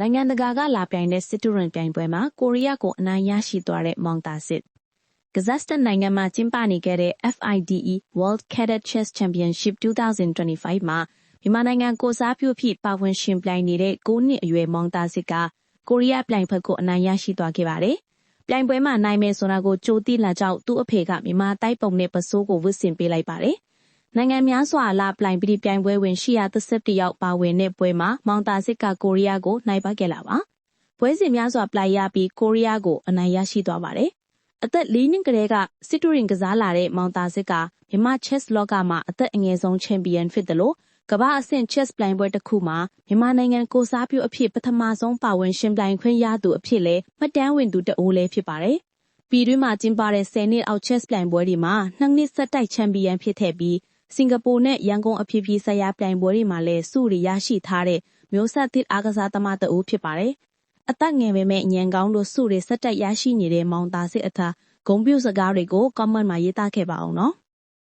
နိုင်ငံတကာကလာပြိုင်တဲ့စစ်တူရင်ပြိုင်ပွဲမှာကိုရီးယားကိုအနိုင်ရရှိသွားတဲ့မောင်တာစစ်ကဇက်စတန်နိုင်ငံမှာကျင်းပနေခဲ့တဲ့ FIDE World Cadet Chess Championship 2025မှာမြန်မာနိုင်ငံကိုစားပြုဖြစ်ပါဝင်ရှင်ပြိုင်နေတဲ့9နှစ်အရွယ်မောင်တာစစ်ကကိုရီးယားပြိုင်ဖက်ကိုအနိုင်ရရှိသွားခဲ့ပါတယ်။ပြိုင်ပွဲမှာနိုင်မယ်ဆိုတာကိုကြိုသိလာကြောက်သူ့အဖေကမြန်မာတိုက်ပုံနဲ့ပစိုးကိုဝစ်ဆင်ပေးလိုက်ပါတယ်။ နိုင်ငံများစွာလာပြိုင်ပြီးပြိုင်ပွဲဝင်131ယောက်ပါဝင်တဲ့ပွဲမှာမောင်တာစစ်ကကိုရီးယားကိုနိုင်ပါခဲ့လာပါ။ပွဲစဉ်များစွာပြိုင်ရပြီးကိုရီးယားကိုအနိုင်ရရှိသွားပါတယ်။အသက်၄နှစ်ကလေးကစစ်တူရင်ကစားလာတဲ့မောင်တာစစ်ကမြန်မာ chess လောကမှာအသက်အငယ်ဆုံးချန်ပီယံဖြစ်တယ်လို့ကမ္ဘာအဆင့် chess ပြိုင်ပွဲတစ်ခုမှာမြန်မာနိုင်ငံကိုစားပြုအဖြစ်ပထမဆုံးပါဝင်ရှင်ပြိုင်ခွင့်ရသူအဖြစ်လဲမှတ်တမ်းဝင်သူတအိုးလည်းဖြစ်ပါတယ်။ပြည်တွင်းမှာကျင်းပတဲ့10နှစ်အောက် chess ပြိုင်ပွဲတွေမှာနှစ်နှစ်ဆက်တိုက်ချန်ပီယံဖြစ်ခဲ့ပြီး စင်ကာပူနဲ့ရန်ကုန်အဖြစ်ဖြစ်ဆက်ရပြိုင်ပွဲတွေမှာလည်းစုရီရရှိထားတဲ့မျိုးဆက်သစ်အားကစားသမားတအိုးဖြစ်ပါတယ်။အသက်ငယ်ပေမဲ့ညံကောင်းတို့စုရီဆက်တိုက်ရရှိနေတဲ့မောင်သားစစ်အထာဂုံပြုစကားတွေကို comment မှာရေးသားခဲ့ပါအောင်နော်။